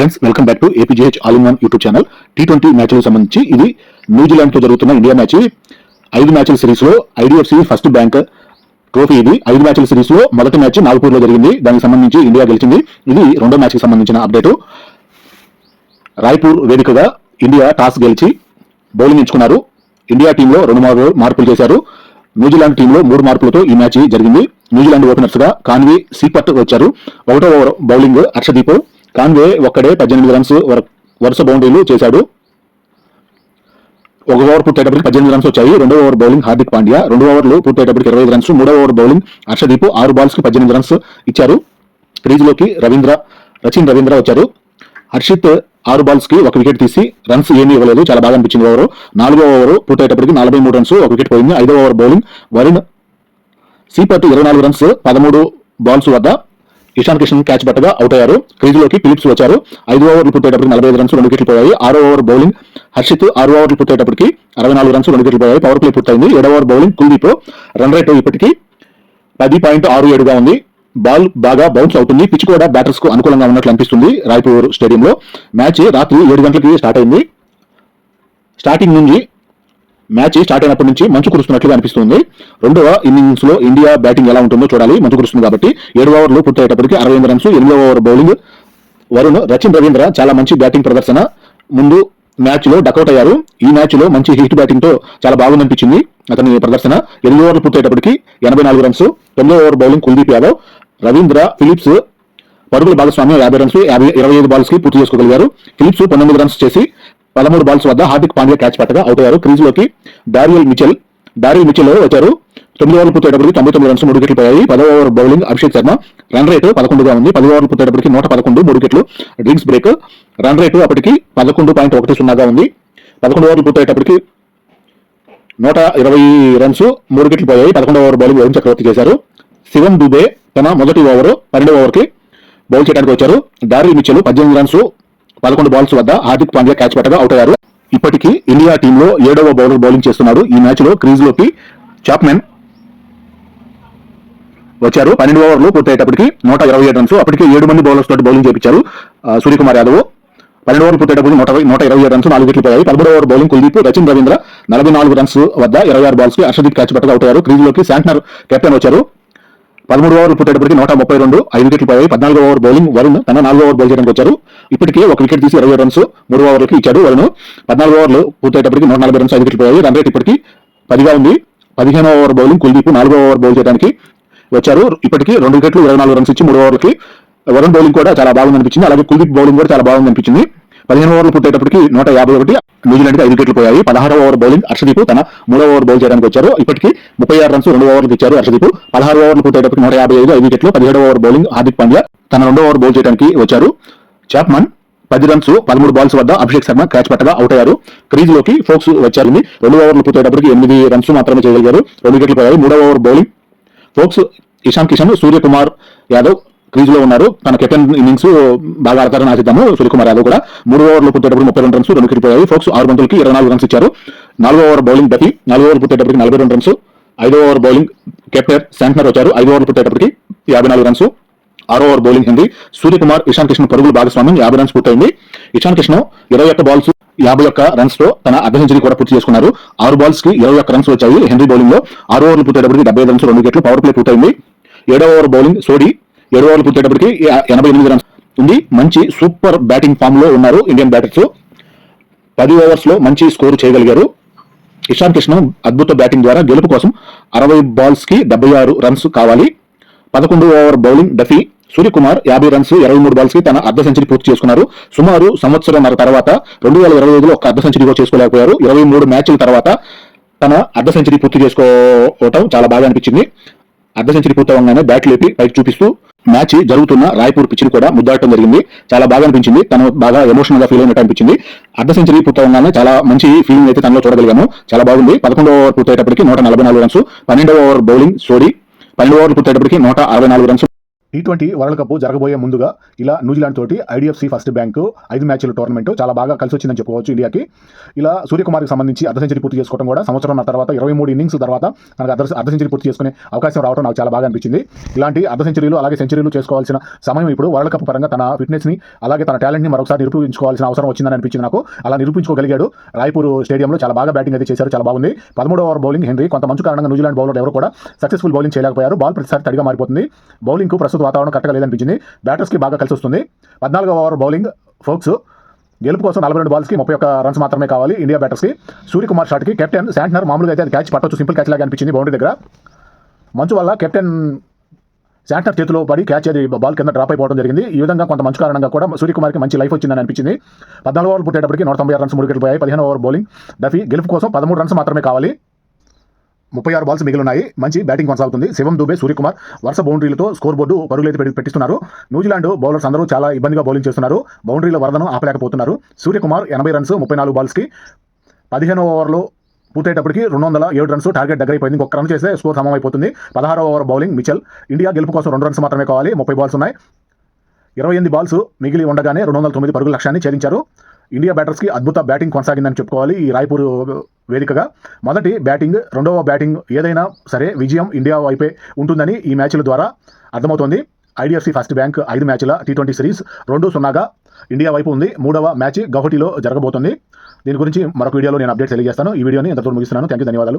Friends welcome back to APGH all in one YouTube channel T twenty మ్యాచ్లకు సంబంధించి ఇది న్యూజిలాండ్తో జరుగుతున్న ఇండియా మ్యాచ్ ఐదు మ్యాచ్ల సిరీస్లో ఐడిఎఫ్సి ఫస్ట్ బ్యాంక్ ట్రోఫీ ఇది. ఐదు మ్యాచ్ల సిరీస్లో మొదటి మ్యాచ్ నాగపూర్లో జరిగింది. దానికి సంబంధించి ఇండియా గెలిచింది. ఇది రెండో మ్యాచ్కి సంబంధించిన అప్డేట్ రాయ్పూర్ వేదికగా ఇండియా టాస్ గెలిచి బౌలింగ్ ఎంచుకున్నారు. ఇండియా టీంలో రెండు మార్పులు మార్పులు చేశారు. న్యూజిలాండ్ టీంలో మూడు మార్పులతో ఈ మ్యాచ్ జరిగింది. న్యూజిలాండ్ ఓపెనర్స్గా కాన్వీ సీపట్ వచ్చారు. ఒకటో ఓవర్ బౌలింగ్ అక్షదీప్ కాన్వే ఒక్కడే పద్దెనిమిది రన్స్ వరుస బౌండరీలు చేశాడు. ఒక ఓవర్ పూర్తయ్యేటప్పటికి పద్దెనిమిది రన్స్ వచ్చాయి. రెండో ఓవర్ బౌలింగ్ హార్దిక్ పాండ్యా. రెండు ఓవర్లు పూర్తయ్యేటప్పటికి ఇరవై ఐదు రన్స్ మూడో ఓవర్ బౌలింగ్ హర్షదీప్ ఆరు బాల్స్కి పద్దెనిమిది రన్స్ ఇచ్చారు. క్రీజ్లోకి రవీంద్ర రచిన్ రవీంద్ర వచ్చారు. హర్షిత్ ఆరు బాల్స్కి ఒక వికెట్ తీసి రన్స్ ఏమీ ఇవ్వలేదు. చాలా బాగా అనిపించింది ఓవర్. నాలుగో ఓవర్ పూర్తయ్యేటప్పటికి నలభై మూడు రన్స్ ఒక వికెట్ పోయింది. ఐదో ఓవర్ బౌలింగ్ వరుణ్ సీపట్ ఇరవై నాలుగు రన్స్ పదమూడు బాల్స్ వద్ద ఇషాన్ కిషన్ క్యాచ్ పట్టగా అవుట్ అయ్యారు. క్రీజులోకి ఫిలిప్స్ వచ్చారు. ఐదు ఓవర్లు పూర్తయ్యేటప్పటికి నలభై ఐదు రన్స్ రెండు వికెట్లు పోయాయి. ఆరో ఓవర్ బౌలింగ్ హర్షిత్ ఆరు ఓవర్లు పూర్తయ్యేటప్పటికి అరవై నాలుగు రన్స్ రెండు వికెట్లు పోయాయి. పవర్ ప్లే పూర్తయింది. ఏడో over bowling Kuldeep run rate ఇప్పటికి పది పాయింట్ ఆరు ఏడుగా ఉంది. బాల్ బాగా బౌన్స్ అవుతుంది. పిచ్ కూడా బ్యాటర్స్కు అనుకూలంగా ఉన్నట్లు అనిపిస్తుంది రాయ్పూర్ స్టేడియంలో. మ్యాచ్ రాత్రి ఏడు గంటలకి స్టార్ట్ అయింది. స్టార్టింగ్ నుంచి మ్యాచ్ స్టార్ట్ అయినప్పటి నుంచి మంచు కురుస్తున్నట్లుగా అనిపిస్తుంది. రెండవ ఇన్నింగ్స్లో ఇండియా బ్యాటింగ్ ఎలా ఉంటుందో చూడాలి. మంచు కురుస్తుంది కాబట్టి ఏడు ఓవర్లు పూర్తయ్యేటప్పటికి అరవై ఎనిమిది రన్స్ ఎనిమిదో ఓవర్ బౌలింగ్. వరుణ్ రచిన్ రవీంద్ర చాలా మంచి బ్యాటింగ్ ప్రదర్శన. ముందు మ్యాచ్లో డకౌట్ అయ్యారు. ఈ మ్యాచ్లో మంచి హిట్ బ్యాటింగ్తో చాలా బాగుందనిపించింది అతని ప్రదర్శన. ఎనిమిది ఓవర్లు పూర్తయ్యేటప్పటికి ఎనభై నాలుగు రన్స్ తొమ్మిదో over bowling Kuldeep Yadav. Ravindra Phillips పరుగుల భాగస్వామ్యం యాభై రన్స్ యాభై ఇరవై ఐదు బాల్స్కి పూర్తి చేసుకోగలిగారు. ఫిలిప్స్ పంతొమ్మిది రన్స్ చేసి పదమూడు బాల్స్ వద్ద హార్దిక్ పాండ్యా క్యాచ్ పట్టగా అవుట్ అయ్యారు. క్రీజ్లోకి డారియల్ మిచెల్ డారియల్ మిచెల్ వచ్చారు. తొమ్మిది ఓవర్లు పూర్తయ్యేటప్పటికి తొంభై తొమ్మిది రన్స్ మూడు వికెట్లు పోయాయి. పదో over bowling Abhishek Sharma. Run rate పదకొండుగా ఉంది. పది ఓవర్లు పూర్తయ్యేటప్పటికి నూట పదకొండు మూడు వికెట్లు డ్రింక్స్ బ్రేక్ రన్ రేటు అప్పటికి పదకొండు పాయింట్ ఒకటి సున్నాగా ఉంది. పదకొండు ఓవర్లు పూర్తయ్యేటప్పటికి నూట ఇరవై రన్స్ మూడు వికెట్లు పోయాయి. పదకొండవ ఓవర్ బౌలింగ్ వరుణ్ చక్రవర్తి చేశారు. శివన్ దుబే తన మొదటి ఓవర్ పన్నెండవ ఓవర్కి బౌల్ చేయడానికి వచ్చారు. డారీ మిచ్చలు పద్దెనిమిది రన్స్ పదకొండు బాల్స్ వద్ద హార్దిక్ పాండ్యా క్యాచ్ పట్టగా అవుట్ అయ్యారు. ఇప్పటికీ ఇండియా టీంలో ఏడవ బౌలర్ బౌలింగ్ చేస్తున్నాడు. ఈ మ్యాచ్లో క్రీజ్లోకి చాప్మెన్ వచ్చారు. పన్నెండు ఓవర్లు పూర్తయ్యేటప్పటికి నూట ఇరవై ఏడు రన్స్ అప్పటికే ఏడు మంది బౌలర్స్ తోటి బౌలింగ్ చేపించారు సూర్యకుమార్ యాదవ్. పన్నెండు ఓవర్లు పూర్తయ్యేటప్పుడు నూట నూట ఇరవై ఏడు రన్స్ నాలుగు వికెట్లు పోయాయి పదమూడు ఓవర్ బౌలింగ్ కుల్దీప్ రచిన్ రవీంద్ర నలభై నాలుగు రన్స్ వద్ద ఇరవై ఆరు బాల్స్కి క్యాచ్ పట్టగా అవుట్ అయ్యారు. క్రీజ్లోకి శాంట్నర్ కెప్టెన్ వచ్చారు. పదమూడు ఓవర్లు పుట్టేటప్పటికి నూట ముప్పై రెండు ఐదు వికెట్లు పోయాయి. పద్నాలుగు ఓవర్ బౌలింగ్ వరుణ్ తన నాలుగో ఓవర్ బౌల్ చేయడానికి వచ్చారు ఇప్పటికే ఒక వికెట్ తీసి ఇరవై రన్స్ మూడు ఓవర్లకి ఇచ్చాడు వరుణ్. పద్నాలుగు ఓవర్లు పూర్తయ్యేటప్పటికి నూట నలభై రన్స్ ఐదు వికెట్లు పోయాయి. రన్ రేట్ ఇప్పటికి పదిగా ఉంది. పదిహేనో ఓవర్ బౌలింగ్ కుల్దీప్ నాలుగో ఓవర్ బౌల్ చేయడానికి వచ్చారు. ఇప్పటికి రెండు వికెట్లు ఇరవై నాలుగు రన్స్ ఇచ్చి మూడు ఓవర్లకి వరుణ్ బౌలింగ్ కూడా చాలా బాగుంది అనిపించింది అలాగే కుల్దీప్ బౌలింగ్ కూడా చాలా బాగుంది అనిపించింది పదిహేను ఓవర్లు పుట్టేటప్పటికి నూట యాభై ఒకటి న్యూజిలాండ్కి ఐదు వికెట్లు పోయాయి. పదహారో ఓవర్ బౌలింగ్ హర్షదీప్ తన మూడో ఓవర్ బౌల్ చేయడానికి వచ్చారు. ఇప్పటికి ముప్పై ఆరు రన్స్ రెండు ఓవర్లు ఇచ్చారు హర్షదీప్. పదహారు ఓవర్లు పూర్తయ్యేటప్పటికి నూట యాభై ఐదు ఐదు వికెట్లు పదిహేడు ఓవర్ బౌలింగ్ హార్దిక్ పాండ్యా తన రెండో ఓవర్ బౌల్ చేయడానికి వచ్చారు. చాప్మన్ పది రన్స్ పదమూడు బాల్స్ వద్ద అభిషేక్ శర్మ క్యాచ్ పట్టగా అవుట్ అయ్యారు. క్రీజ్లోకి ఫోక్స్ వచ్చారు రెండు ఓవర్లు పూర్తయ్యేటప్పటికి ఎనిమిది రన్స్ మాత్రమే చేయగలిగారు. రెండు వికెట్లు పోయాయి. మూడో over bowling Foulkes Ishan Kishan Suryakumar Yadav క్రీజ్లో ఉన్నారు. తన కెప్టెన్ ఇన్నింగ్స్ బాగా ఆడతారని ఆశిద్దాము. సూర్యకుమార్ యాదవ్ కూడా మూడు ఓవర్లు పుట్టేటప్పుడు ముప్పై రెండు రన్స్ రెండు క్రికెట్ పోయాయి. ఫోక్స్ ఆరు బంతులకి ఇరవై నాలుగు రన్స్ ఇచ్చారు. నాలుగో ఓవర్ బౌలింగ్ డఫీ నాలుగో ఓవర్ పుట్టేటప్పటికి నలభై రెండు రన్స్. ఐదో ఓవర్ బౌలింగ్ కెప్టెన్ శాంట్నర్ వచ్చారు. ఐదో ఓవర్ పుట్టేటప్పటికి యాభై నాలుగు రన్స్. ఆరో ఓవర్ బౌలింగ్ హిందీ సూర్యకుమార్ ఇషాన్ కృష్ణ పరుగులు భాగస్వామ్యం యాభై రన్స్ పూర్తయింది. ఇషాన్ కృష్ణ ఇరవై ఒక్క బాల్స్ యాభై ఒక్క రన్స్తో తన అర్ధ సెంచరీ కూడా పూర్తి చేసుకున్నారు. ఆరు బాల్స్కి ఇరవై ఒక్క రన్స్ వచ్చాయి హెన్రీ బౌలింగ్లో. ఆరు ఓవర్లు పూర్తయ్యేటప్పటికి డెబ్బై రన్స్ రెండు వికెట్లు పవర్ ప్లే పూర్తయింది. ఏడో ఓవర్ బౌలింగ్ సోడి ఏడో ఓవర్లు పూర్తయ్యేటప్పటికి ఎనభై ఎనిమిది రన్స్ ఉంది. మంచి సూపర్ బ్యాటింగ్ ఫామ్లో ఉన్నారు ఇండియన్ బ్యాటర్స్. పది ఓవర్స్లో మంచి స్కోర్ చేయగలిగారు. ఇషాన్ కృష్ణ అద్భుత బ్యాటింగ్ ద్వారా గెలుపు కోసం అరవై బాల్స్కి డెబ్బై ఆరు రన్స్ కావాలి. పదకొండు ఓవర్ బౌలింగ్ డఫీ సూర్యకుమార్ యాభై రన్స్ ఇరవై మూడు బాల్స్కి తన అర్ధ సెంచరీ పూర్తి చేసుకున్నారు. సుమారు సంవత్సరంన్నర తర్వాత రెండు వేల ఇరవై ఐదులో ఒక అర్ధ సెంచరీ కూడా చేసుకోలేకపోయారు. ఇరవై మూడు మ్యాచ్ల తర్వాత తన అర్ధ సెంచరీ పూర్తి చేసుకోవటం చాలా బాగా అనిపించింది. అర్ధ సెంచరీ పూర్తవగానే బ్యాట్ లేపి పైకి చూపిస్తూ మ్యాచ్ జరుగుతున్న రాయ్పూర్ పిచ్ కూడా ముద్దాడటం జరిగింది. చాలా బాగా అనిపించింది. తను బాగా ఎమోషనల్గా ఫీల్ అయినట్టు అనిపించింది. అర్ధ సెంచరీ పూర్తవగానే చాలా మంచి ఫీలింగ్ అయితే తనలో చూడగలిగాము. చాలా బాగుంది. పదకొండవ ఓవర్ పూర్తయ్యేటప్పటికి నూట నలభై నాలుగు రన్స్ పన్నెండవ ఓవర్ బౌలింగ్ సోడి పన్నెండు ఓవర్లు పూర్తయ్యేటప్పటికి నూట అరవై నాలుగు runs T twenty world cup జరగబోయే ముందుగా ఇలా న్యూజిలాండ్ తోటి ఐడిఎఫ్సి ఫస్ట్ బ్యాంకు ఐదు మ్యాచ్ల టోర్నమెంట్ చాలా బాగా కలిసి వచ్చిందని చెప్పుకోవచ్చు ఇండియాకి. ఇలా సూర్యకుమార్కి సంబంధించి అర్ధ సెంచరీ పూర్తి చేసుకోవడం కూడా సంవత్సరం తర్వాత ఇరవై మూడు ఇన్నింగ్స్ తర్వాత మనకు అర్ధ అర్ధ సెంచరీ పూర్తి చేసుకునే అవకాశం రావడం నాకు చాలా బాగా అనిపించింది. ఇలాంటి అర్ధ సెంచరీలు అలాగే సెంచరీలు చేసుకోవాల్సిన సమయం ఇప్పుడు వరల్డ్ కప్ పరంగా తన ఫిట్నెస్ని అలాగే తన టాలెంట్ని మరొకసారి నిరూపించుకోవాల్సిన అవసరం వచ్చిందని అనిపించింది నాకు. అలా నిరూపించుకోగలిగాడు. రాయ్పూర్ స్టేడియంలో చాలా బాగా బ్యాటింగ్ అయితే చేశారు. చాలా బాగుంది. పదమూడు ఓవర్ బౌలింగ్ హెన్రీ కొంత మంచు కారణంగా న్యూజిలాండ్ బౌలర్ ఎవరు కూడా సక్సెస్ఫుల్ బౌలింగ్ చేయలేకపోయారు. బాల్ ప్రతిసారి తడిగా మారిపోతుంది. బౌలింగ్కు ప్రస్తుతం వాతావరణం కరెక్ట్గా లేదనిపించింది. బ్యాటర్స్కి బాగా కలిసి వస్తుంది. పద్నాలుగో ఓవర్ బౌలింగ్ ఫోక్స్ గెలుపు కోసం నలభై రెండు బాల్స్కి ముప్పై ఒక్క రన్స్ మాత్రమే కావాలి ఇండియా బ్యాటర్స్కి సూర్యకుమార్ షాట్కి కెప్టెన్ శాంట్నర్ మామూలుగా అయితే అది క్యాచ్ పట్టొచ్చు సింపుల్ క్యాచ్ లాగా అనిపించింది బౌండరీ దగ్గర. మంచు వల్ల కెప్టెన్ శాంట్నర్ చేతిలో పడి క్యాచ్ అది బాల్ కింద డ్రాప్ అయిపోవడం జరిగింది. ఈ విధంగా కొంత మంచు కారణంగా కూడా సూర్యకుమార్కి మంచి లైఫ్ వచ్చిందని అనిపించింది. పద్నాలుగు ఓవర్లు పుట్టేటప్పటికి నూట తొంభై ఆరు రన్స్ మూడు గెలిపోయాయి పదిహేను ఓవర్ బౌలింగ్ డఫీ గెలుపు కోసం పదమూడు రన్స్ మాత్రమే కావాలి. ముప్పై ఆరు బాల్స్ మిగిలిన్నాయి. మంచి బ్యాటింగ్ కొనసాగుతుంది. శివం దుబే సూర్యకుమార్ వరుస బౌండరీలతో స్కోర్ బోర్డు పరుగులైతే పెట్టి- పెట్టిస్తున్నారు. న్యూజిలాండ్ బౌలర్స్ అందరూ చాలా ఇబ్బందిగా బౌలింగ్ చేస్తున్నారు. బౌండరీల వరదను ఆపలేకపోతున్నారు. సూర్యకుమార్ ఎనభై రన్స్ ముప్పై నాలుగు బాల్స్కి పదిహేను ఓవర్లో పూర్తయ్యేటప్పటికి రెండు వందల ఏడు రన్స్ టార్గెట్ దగ్గర అయిపోయింది. ఇంకొక రన్ చేస్తే స్కోర్ సమం అయిపోతుంది పదహారో ఓవర్ బౌలింగ్ మిచల్. ఇండియా గెలుపు కోసం రెండు రన్స్ మాత్రమే కావాలి. ముప్పై బాల్స్ ఉన్నాయి. ఇరవై ఎనిమిది బాల్స్ మిగిలి ఉండగానే రెండు వందల తొమ్మిది పరుగుల లక్ష్యాన్ని ఛేదించారు. ఇండియా బ్యాటర్స్కి అద్భుత బ్యాటింగ్ కొనసాగిందని చెప్పుకోవాలి ఈ రాయ్పూర్ వేదికగా. మొదటి బ్యాటింగ్ రెండవ బ్యాటింగ్ ఏదైనా సరే విజయం ఇండియా వైపే ఉంటుందని ఈ మ్యాచ్ల ద్వారా అర్థమవుతోంది. ఐడిఎఫ్సి ఫస్ట్ బ్యాంక్ ఐదు మ్యాచ్ల టీ ట్వంటీ సిరీస్ రెండు సున్నాగా ఇండియా వైపు ఉంది. మూడవ మ్యాచ్ గౌహటిలో జరగబోతుంది. దీని గురించి మరొక వీడియోలో నేను అప్డేట్ తెలియజేస్తాను. ఈ వీడియోని ఇంతతో ముగిస్తున్నాను. థ్యాంక్ యూ ధన్యవాదాలు.